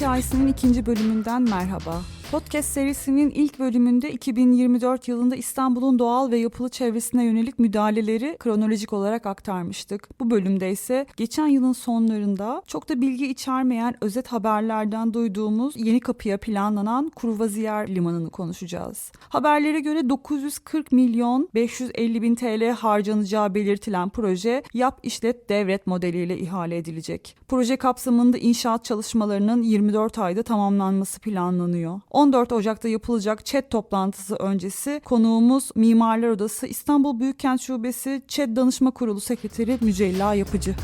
Hikayesi'nin ikinci bölümünden merhaba. Podcast serisinin ilk bölümünde 2024 yılında İstanbul'un doğal ve yapılı çevresine yönelik müdahaleleri kronolojik olarak aktarmıştık. Bu bölümde ise geçen yılın sonlarında çok da bilgi içermeyen özet haberlerden duyduğumuz yeni kapıya planlanan Kurvaziyer Limanı'nı konuşacağız. Haberlere göre 940 milyon 550 bin TL harcanacağı belirtilen proje yap işlet devret modeliyle ihale edilecek. Proje kapsamında inşaat çalışmalarının 24 ayda tamamlanması planlanıyor. 14 Ocak'ta yapılacak ÇED toplantısı öncesi konuğumuz Mimarlar Odası İstanbul Büyükkent Şubesi ÇED Danışma Kurulu Sekreteri Mücella Yapıcı.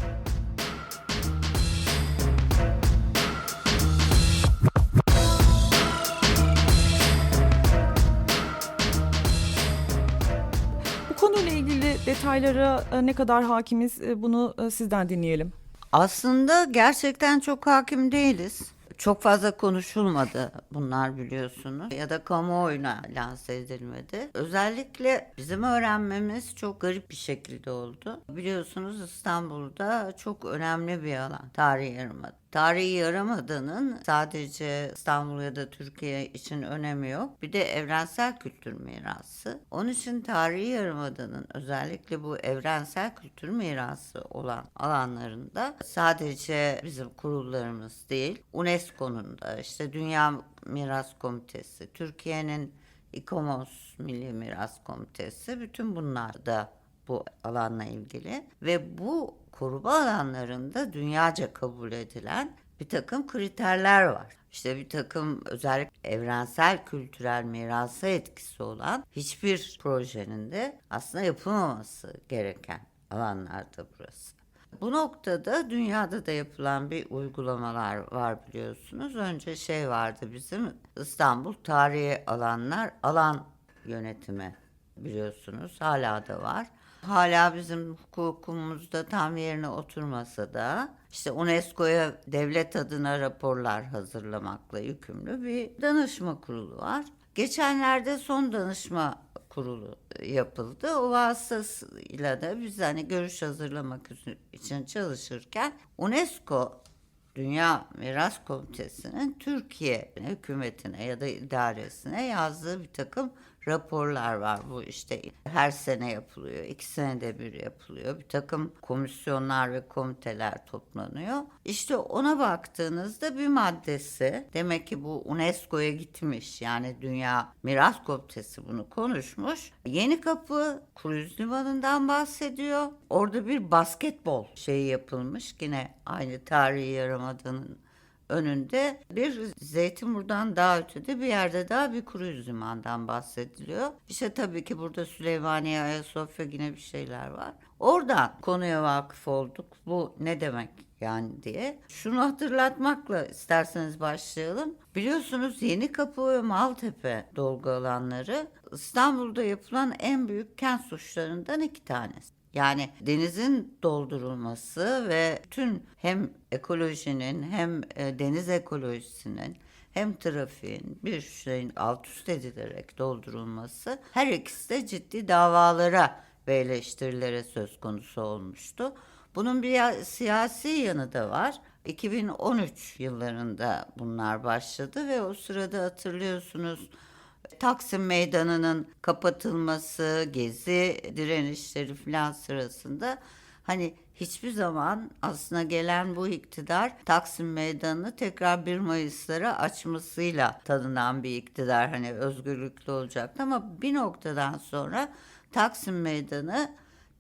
Detaylara e, ne kadar hakimiz e, bunu e, sizden dinleyelim. Aslında gerçekten çok hakim değiliz. Çok fazla konuşulmadı bunlar biliyorsunuz ya da kamuoyuna lanse edilmedi. Özellikle bizim öğrenmemiz çok garip bir şekilde oldu. Biliyorsunuz İstanbul'da çok önemli bir alan tarihi yarımada. Tarihi Yarımada'nın sadece İstanbul ya da Türkiye için önemi yok. Bir de evrensel kültür mirası. Onun için Tarihi Yarımada'nın özellikle bu evrensel kültür mirası olan alanlarında sadece bizim kurullarımız değil, UNESCO'nun da işte Dünya Miras Komitesi, Türkiye'nin İKOMOS Milli Miras Komitesi bütün bunlar da bu alanla ilgili ve bu koruma alanlarında dünyaca kabul edilen bir takım kriterler var. İşte bir takım özellikle evrensel kültürel mirasa etkisi olan hiçbir projenin de aslında yapılmaması gereken alanlarda burası. Bu noktada dünyada da yapılan bir uygulamalar var biliyorsunuz. Önce şey vardı bizim İstanbul Tarihi Alanlar Alan Yönetimi biliyorsunuz hala da var. Hala bizim hukukumuzda tam yerine oturmasa da işte UNESCO'ya devlet adına raporlar hazırlamakla yükümlü bir danışma kurulu var. Geçenlerde son danışma kurulu yapıldı. O vasıtasıyla da biz hani görüş hazırlamak için çalışırken UNESCO Dünya Miras Komitesi'nin Türkiye hükümetine ya da idaresine yazdığı bir takım raporlar var. Bu işte her sene yapılıyor, iki senede bir yapılıyor. Bir takım komisyonlar ve komiteler toplanıyor. İşte ona baktığınızda bir maddesi, demek ki bu UNESCO'ya gitmiş. Yani Dünya Miras Komitesi bunu konuşmuş. Yeni Kapı Kruz Limanı'ndan bahsediyor. Orada bir basketbol şeyi yapılmış. Yine aynı tarihi yarımadığının önünde bir Zeytinburnu'dan daha ötede bir yerde daha bir kruz limandan bahsediliyor. İşte tabii ki burada Süleymaniye, Ayasofya yine bir şeyler var. Oradan konuya vakıf olduk. Bu ne demek yani diye. Şunu hatırlatmakla isterseniz başlayalım. Biliyorsunuz Yeni Kapı ve Maltepe dolgu alanları İstanbul'da yapılan en büyük kent suçlarından iki tanesi. Yani denizin doldurulması ve tüm hem ekolojinin hem e, deniz ekolojisinin hem trafiğin bir şeyin alt üst edilerek doldurulması her ikisi de ciddi davalara ve eleştirilere söz konusu olmuştu. Bunun bir siyasi yanı da var. 2013 yıllarında bunlar başladı ve o sırada hatırlıyorsunuz Taksim Meydanı'nın kapatılması, gezi direnişleri falan sırasında hani hiçbir zaman aslında gelen bu iktidar Taksim Meydanı'nı tekrar 1 Mayıs'lara açmasıyla tanınan bir iktidar. Hani özgürlüklü olacaktı ama bir noktadan sonra Taksim Meydanı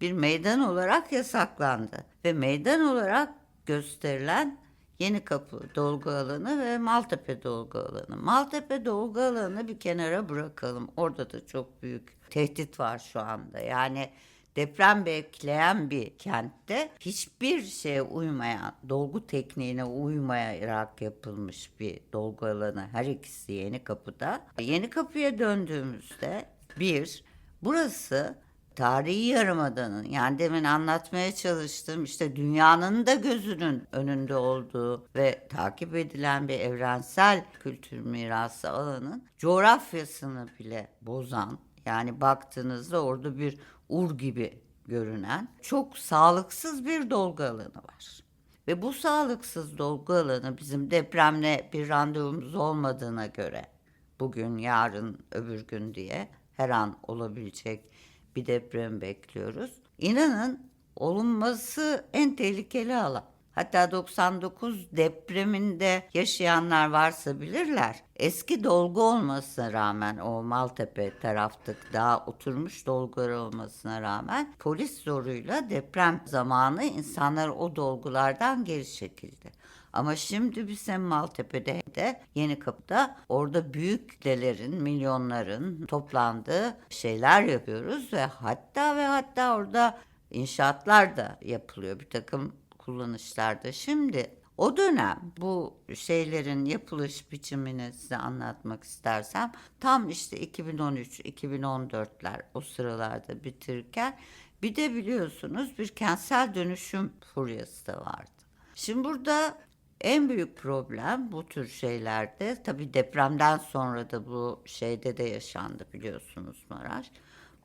bir meydan olarak yasaklandı ve meydan olarak gösterilen Yeni Kapı dolgu alanı ve Maltepe dolgu alanı. Maltepe dolgu alanı bir kenara bırakalım. Orada da çok büyük tehdit var şu anda. Yani deprem bekleyen bir kentte hiçbir şeye uymayan, dolgu tekniğine uymayarak yapılmış bir dolgu alanı. Her ikisi Yeni Kapı'da. Yeni Kapı'ya döndüğümüzde bir, burası tarihi yarımadanın yani demin anlatmaya çalıştığım işte dünyanın da gözünün önünde olduğu ve takip edilen bir evrensel kültür mirası alanın coğrafyasını bile bozan yani baktığınızda orada bir ur gibi görünen çok sağlıksız bir dolgu alanı var. Ve bu sağlıksız dolgu alanı bizim depremle bir randevumuz olmadığına göre bugün, yarın, öbür gün diye her an olabilecek bir deprem bekliyoruz. İnanın olunması en tehlikeli alan. Hatta 99 depreminde yaşayanlar varsa bilirler. Eski dolgu olmasına rağmen o Maltepe taraftık daha oturmuş dolgular olmasına rağmen polis zoruyla deprem zamanı insanlar o dolgulardan geri çekildi. Ama şimdi biz hem Maltepe'de de Yeni Kapı'da orada büyük kitlelerin, milyonların toplandığı şeyler yapıyoruz ve hatta ve hatta orada inşaatlar da yapılıyor bir takım kullanışlarda. Şimdi o dönem bu şeylerin yapılış biçimini size anlatmak istersem tam işte 2013-2014'ler o sıralarda bitirirken bir de biliyorsunuz bir kentsel dönüşüm furyası da vardı. Şimdi burada en büyük problem bu tür şeylerde tabii depremden sonra da bu şeyde de yaşandı biliyorsunuz Maraş.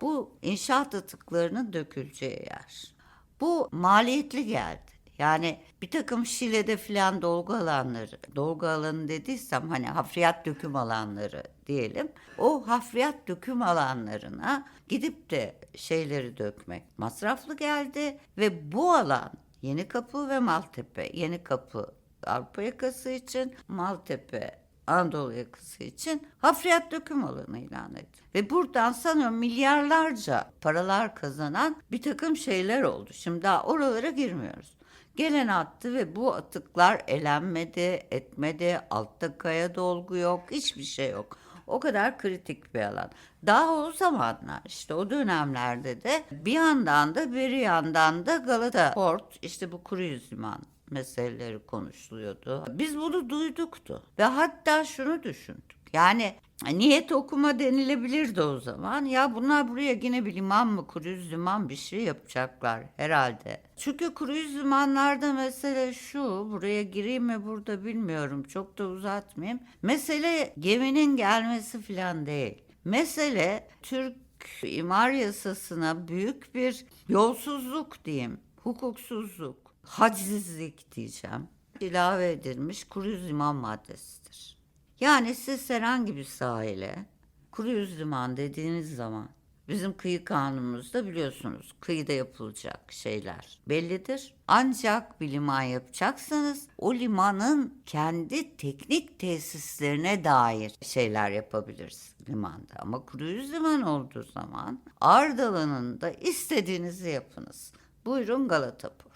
Bu inşaat atıklarının döküleceği yer. Bu maliyetli geldi. Yani bir takım Şile'de filan dolgu alanları, dolgu alanı dediysem hani hafriyat döküm alanları diyelim. O hafriyat döküm alanlarına gidip de şeyleri dökmek masraflı geldi ve bu alan Yeni Kapı ve Maltepe, Yeni Kapı Avrupa yakası için, Maltepe Anadolu yakası için hafriyat döküm alanı ilan etti. Ve buradan sanıyorum milyarlarca paralar kazanan bir takım şeyler oldu. Şimdi daha oralara girmiyoruz. Gelen attı ve bu atıklar elenmedi, etmedi, altta kaya dolgu yok, hiçbir şey yok. O kadar kritik bir alan. Daha o zamanlar işte o dönemlerde de bir yandan da bir yandan da Galata Port işte bu kuru yüz liman meseleleri konuşuluyordu. Biz bunu duyduktu ve hatta şunu düşündük. Yani niyet okuma denilebilirdi o zaman. Ya bunlar buraya yine bir liman mı, kruz liman bir şey yapacaklar herhalde. Çünkü kruz limanlarda mesele şu, buraya gireyim mi burada bilmiyorum, çok da uzatmayayım. Mesele geminin gelmesi falan değil. Mesele Türk imar yasasına büyük bir yolsuzluk diyeyim, hukuksuzluk, hacsizlik diyeceğim. ilave edilmiş kruz liman maddesidir. Yani siz herhangi bir sahile kruz liman dediğiniz zaman bizim kıyı kanunumuzda biliyorsunuz kıyıda yapılacak şeyler bellidir. Ancak bir liman yapacaksanız o limanın kendi teknik tesislerine dair şeyler yapabilirsiniz limanda. Ama kruz liman olduğu zaman Ardalan'ın da istediğinizi yapınız. Buyurun Galata Port.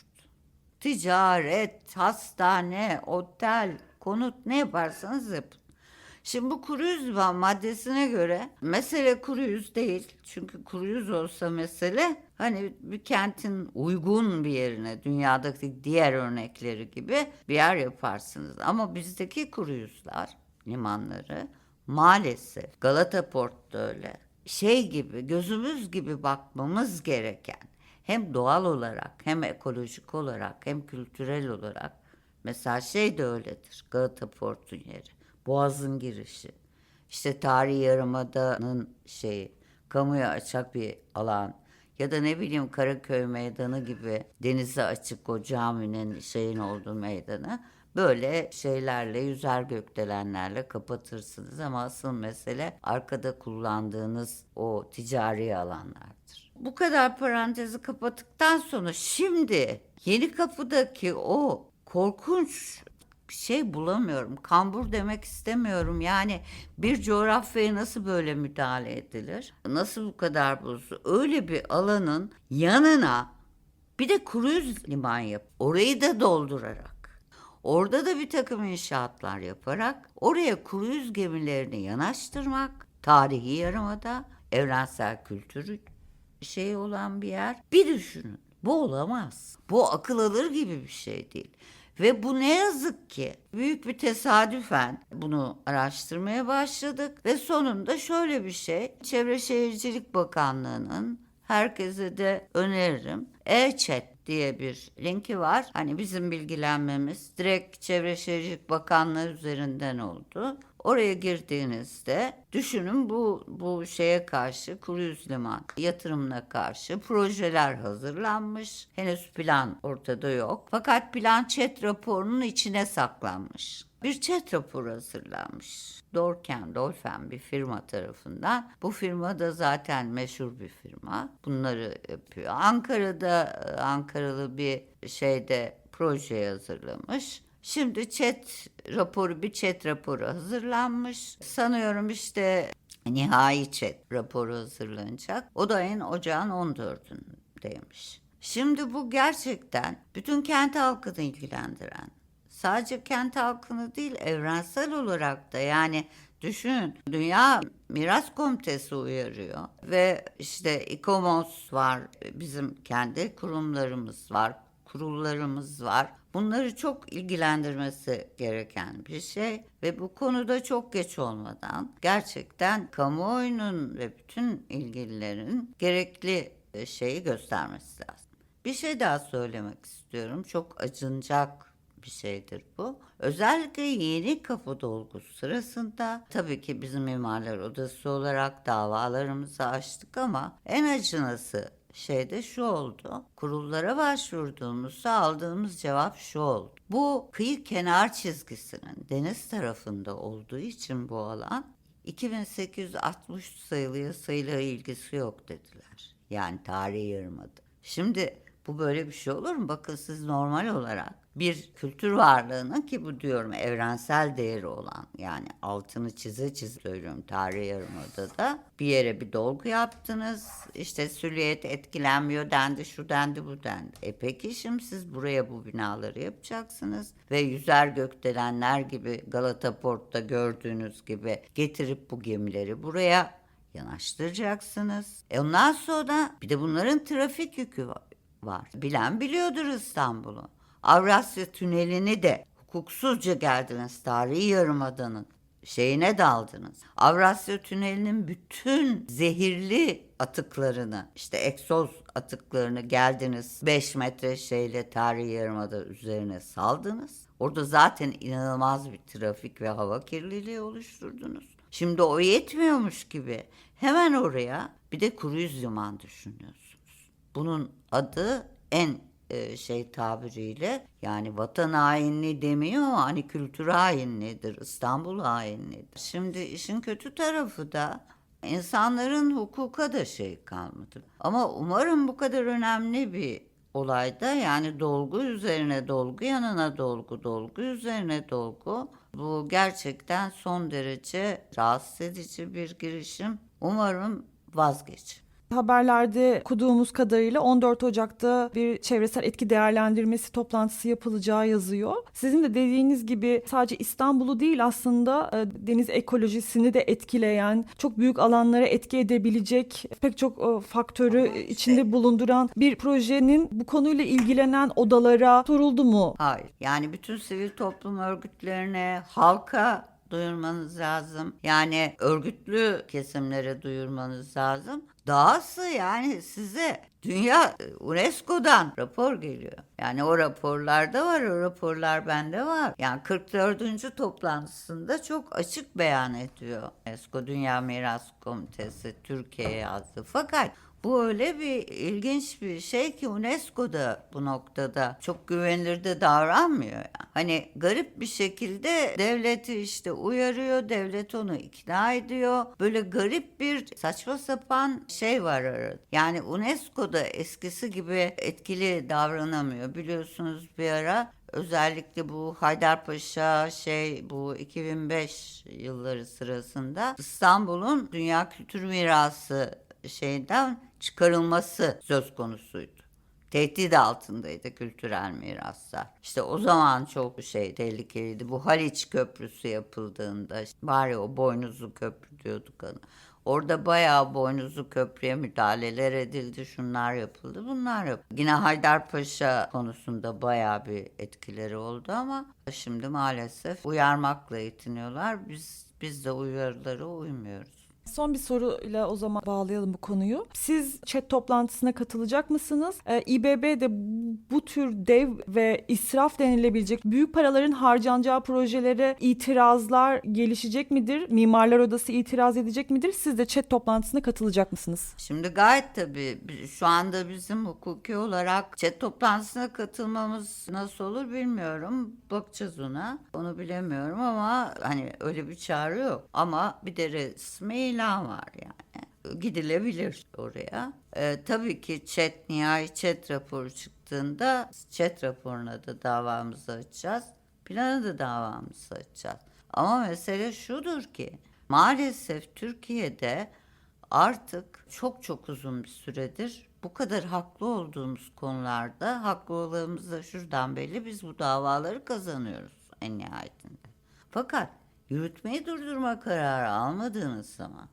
Ticaret, hastane, otel, konut ne yaparsanız yapın. Şimdi bu kuru yüz maddesine göre mesele kuru yüz değil. Çünkü kuru yüz olsa mesele hani bir kentin uygun bir yerine dünyadaki diğer örnekleri gibi bir yer yaparsınız. Ama bizdeki kuru yüzler limanları maalesef Galata Port'ta öyle şey gibi gözümüz gibi bakmamız gereken hem doğal olarak hem ekolojik olarak hem kültürel olarak mesela şey de öyledir Galata Port'un yeri. Boğaz'ın girişi. İşte tarihi yarımadanın şeyi, kamuya açık bir alan. Ya da ne bileyim Karaköy Meydanı gibi denize açık o caminin şeyin olduğu meydanı. Böyle şeylerle, yüzer gökdelenlerle kapatırsınız ama asıl mesele arkada kullandığınız o ticari alanlardır. Bu kadar parantezi kapattıktan sonra şimdi Yeni Kapı'daki o korkunç şey bulamıyorum. Kambur demek istemiyorum. Yani bir coğrafyaya nasıl böyle müdahale edilir? Nasıl bu kadar buzlu? Öyle bir alanın yanına bir de kruz liman yap. Orayı da doldurarak. Orada da bir takım inşaatlar yaparak oraya kruz gemilerini yanaştırmak. Tarihi yarımada evrensel kültür şey olan bir yer. Bir düşünün. Bu olamaz. Bu akıl alır gibi bir şey değil. Ve bu ne yazık ki büyük bir tesadüfen bunu araştırmaya başladık ve sonunda şöyle bir şey Çevre Şehircilik Bakanlığı'nın herkese de öneririm. E-Chat diye bir linki var. Hani bizim bilgilenmemiz direkt Çevre Şehircilik Bakanlığı üzerinden oldu. Oraya girdiğinizde düşünün bu bu şeye karşı kruz liman yatırımına karşı projeler hazırlanmış. Henüz plan ortada yok. Fakat plan chat raporunun içine saklanmış. Bir chat raporu hazırlanmış. Dorken Dolphin bir firma tarafından. Bu firma da zaten meşhur bir firma. Bunları yapıyor. Ankara'da e, Ankaralı bir şeyde proje hazırlamış. Şimdi chat raporu bir chat raporu hazırlanmış. Sanıyorum işte nihai chat raporu hazırlanacak. O da en ocağın 14'ündeymiş. Şimdi bu gerçekten bütün kent halkını ilgilendiren, sadece kent halkını değil evrensel olarak da yani düşün Dünya Miras Komitesi uyarıyor ve işte İKOMOS var bizim kendi kurumlarımız var kurullarımız var. Bunları çok ilgilendirmesi gereken bir şey ve bu konuda çok geç olmadan gerçekten kamuoyunun ve bütün ilgililerin gerekli e, şeyi göstermesi lazım. Bir şey daha söylemek istiyorum. Çok acınacak bir şeydir bu. Özellikle yeni kapı dolgusu sırasında tabii ki bizim mimarlar odası olarak davalarımızı açtık ama en acınası şey de şu oldu. Kurullara başvurduğumuzda aldığımız cevap şu oldu. Bu kıyı kenar çizgisinin deniz tarafında olduğu için bu alan 2860 sayılı yasayla ilgisi yok dediler. Yani tarihi yarımadı. Şimdi bu böyle bir şey olur mu? Bakın siz normal olarak bir kültür varlığının ki bu diyorum evrensel değeri olan yani altını çize çize söylüyorum tarihi yarımada da bir yere bir dolgu yaptınız işte süliyet etkilenmiyor dendi şu dendi bu dendi. E peki şimdi siz buraya bu binaları yapacaksınız ve yüzer gökdelenler gibi Galata Port'ta gördüğünüz gibi getirip bu gemileri buraya yanaştıracaksınız. E ondan sonra bir de bunların trafik yükü var. Bilen biliyordur İstanbul'u. Avrasya Tüneli'ni de hukuksuzca geldiniz tarihi yarımadanın şeyine daldınız. Avrasya Tüneli'nin bütün zehirli atıklarını işte egzoz atıklarını geldiniz 5 metre şeyle tarihi yarımada üzerine saldınız. Orada zaten inanılmaz bir trafik ve hava kirliliği oluşturdunuz. Şimdi o yetmiyormuş gibi hemen oraya bir de kruz liman düşünüyorsunuz. Bunun adı en e, şey tabiriyle yani vatan hainliği demiyor hani kültür hainliğidir, İstanbul hainliğidir. Şimdi işin kötü tarafı da insanların hukuka da şey kalmadı. Ama umarım bu kadar önemli bir olayda yani dolgu üzerine dolgu yanına dolgu dolgu üzerine dolgu bu gerçekten son derece rahatsız edici bir girişim. Umarım vazgeç. Haberlerde okuduğumuz kadarıyla 14 Ocak'ta bir çevresel etki değerlendirmesi toplantısı yapılacağı yazıyor. Sizin de dediğiniz gibi sadece İstanbul'u değil aslında e, deniz ekolojisini de etkileyen, çok büyük alanlara etki edebilecek pek çok e, faktörü işte- içinde bulunduran bir projenin bu konuyla ilgilenen odalara soruldu mu? Hayır. Yani bütün sivil toplum örgütlerine, halka duyurmanız lazım. Yani örgütlü kesimlere duyurmanız lazım. Dahası yani size dünya UNESCO'dan rapor geliyor. Yani o raporlarda var, o raporlar bende var. Yani 44. toplantısında çok açık beyan ediyor. UNESCO Dünya Miras Komitesi Türkiye'ye yazdı. Fakat bu öyle bir ilginç bir şey ki UNESCO da bu noktada çok güvenilir de davranmıyor. Yani. Hani garip bir şekilde devleti işte uyarıyor, devlet onu ikna ediyor. Böyle garip bir saçma sapan şey var arada. Yani UNESCO da eskisi gibi etkili davranamıyor. Biliyorsunuz bir ara özellikle bu Haydarpaşa şey bu 2005 yılları sırasında İstanbul'un Dünya Kültür Mirası şeyden çıkarılması söz konusuydu. Tehdit altındaydı kültürel miraslar. İşte o zaman çok şey tehlikeliydi. Bu Haliç Köprüsü yapıldığında var ya o boynuzlu köprü diyorduk ona. Orada bayağı boynuzlu köprüye müdahaleler edildi. Şunlar yapıldı, bunlar yapıldı. Yine Haydarpaşa konusunda bayağı bir etkileri oldu ama şimdi maalesef uyarmakla yetiniyorlar. Biz biz de uyarılara uymuyoruz. Son bir soruyla o zaman bağlayalım bu konuyu. Siz chat toplantısına katılacak mısınız? Ee, İBB de bu tür dev ve israf denilebilecek büyük paraların harcanacağı projelere itirazlar gelişecek midir? Mimarlar Odası itiraz edecek midir? Siz de chat toplantısına katılacak mısınız? Şimdi gayet tabii bi- şu anda bizim hukuki olarak chat toplantısına katılmamız nasıl olur bilmiyorum. Bakacağız ona. Onu bilemiyorum ama hani öyle bir çağrı yok. Ama bir de resmi ilan var yani. Gidilebilir oraya. Ee, tabii ki chat nihai chat raporu çıktığında chat raporuna da davamızı açacağız. Plana da davamızı açacağız. Ama mesele şudur ki maalesef Türkiye'de artık çok çok uzun bir süredir bu kadar haklı olduğumuz konularda haklı olduğumuz da şuradan belli biz bu davaları kazanıyoruz en nihayetinde. Fakat yürütmeyi durdurma kararı almadığınız zaman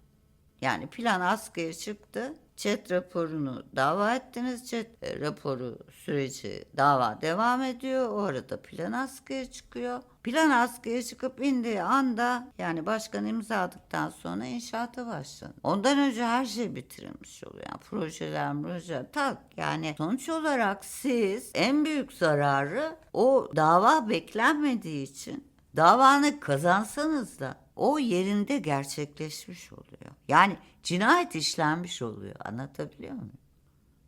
yani plan askıya çıktı. Chat raporunu dava ettiniz. Chat e, raporu süreci dava devam ediyor. O arada plan askıya çıkıyor. Plan askıya çıkıp indiği anda yani başkan imzaladıktan sonra inşaata başlanır. Ondan önce her şey bitirilmiş oluyor. Yani projeler, projeler tak. Yani sonuç olarak siz en büyük zararı o dava beklenmediği için davanı kazansanız da o yerinde gerçekleşmiş oluyor. Yani cinayet işlenmiş oluyor. Anlatabiliyor muyum?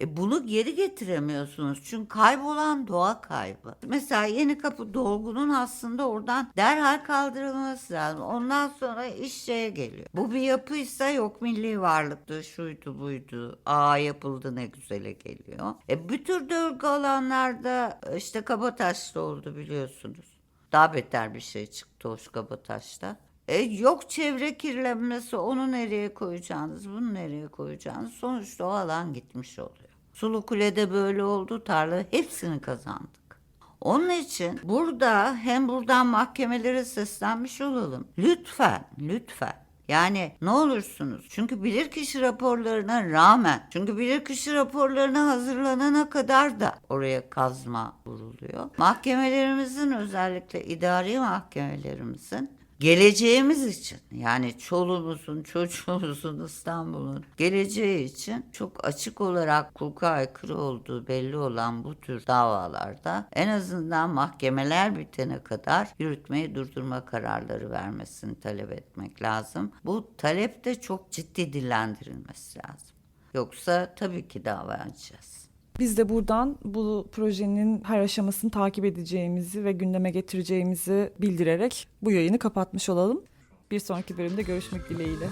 E bunu geri getiremiyorsunuz çünkü kaybolan doğa kaybı. Mesela yeni kapı dolgunun aslında oradan derhal kaldırılması lazım. Ondan sonra iş şeye geliyor. Bu bir yapıysa yok milli varlıktı, şuydu buydu. Aa yapıldı ne güzele geliyor. E bu tür dörgü alanlarda işte Kabataş'ta oldu biliyorsunuz. Daha beter bir şey çıktı hoş Kabataş'ta. E, yok çevre kirlenmesi onu nereye koyacağınız bunu nereye koyacağınız sonuçta o alan gitmiş oluyor. Sulu Kule'de böyle oldu tarla hepsini kazandık. Onun için burada hem buradan mahkemelere seslenmiş olalım. Lütfen, lütfen. Yani ne olursunuz. Çünkü bilirkişi raporlarına rağmen, çünkü bilirkişi raporlarına hazırlanana kadar da oraya kazma vuruluyor. Mahkemelerimizin özellikle idari mahkemelerimizin geleceğimiz için yani çoluğumuzun, çocuğumuzun, İstanbul'un geleceği için çok açık olarak hukuka aykırı olduğu belli olan bu tür davalarda en azından mahkemeler bitene kadar yürütmeyi durdurma kararları vermesini talep etmek lazım. Bu talep de çok ciddi dillendirilmesi lazım. Yoksa tabii ki dava açacağız. Biz de buradan bu projenin her aşamasını takip edeceğimizi ve gündeme getireceğimizi bildirerek bu yayını kapatmış olalım. Bir sonraki bölümde görüşmek dileğiyle.